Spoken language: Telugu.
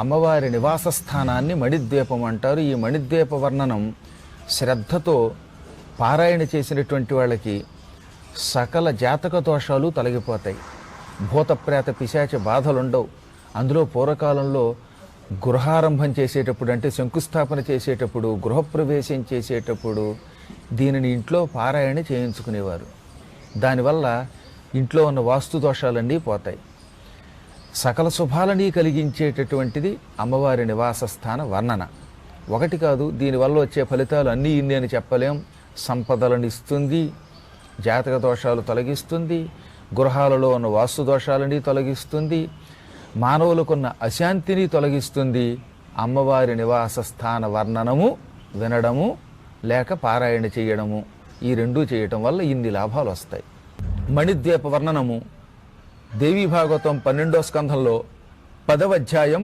అమ్మవారి నివాస స్థానాన్ని మణిద్వీపం అంటారు. ఈ మణిద్వీప వర్ణనం శ్రద్ధతో పారాయణ చేసినటువంటి వాళ్ళకి సకల జాతక దోషాలు తొలగిపోతాయి. భూతప్రేత పిశాచ బాధలుండవు. అందులో పూర్వకాలంలో గృహారంభం చేసేటప్పుడు అంటే శంకుస్థాపన చేసేటప్పుడు గృహప్రవేశం చేసేటప్పుడు దీనిని ఇంట్లో పారాయణ చేయించుకునేవారు. దానివల్ల ఇంట్లో ఉన్న వాస్తు దోషాలన్నీ పోతాయి. సకల శుభాలని కలిగించేటటువంటిది అమ్మవారి నివాస స్థాన వర్ణన. ఒకటి కాదు దీనివల్ల వచ్చే ఫలితాలు అన్నీ ఇన్ని అని చెప్పలేం. సంపదలను ఇస్తుంది జాతక దోషాలు తొలగిస్తుంది గృహాలలో ఉన్న వాస్తు దోషాలని తొలగిస్తుంది మానవులకున్న అశాంతిని తొలగిస్తుంది. అమ్మవారి నివాస స్థాన వర్ణనము వినడము లేక పారాయణ చేయడము. ఈ రెండూ చేయటం వల్ల ఇన్ని లాభాలు వస్తాయి. మణిద్వీప వర్ణనము దేవీ భాగవతం పన్నెండో స్కంధంలో పదవ అధ్యాయం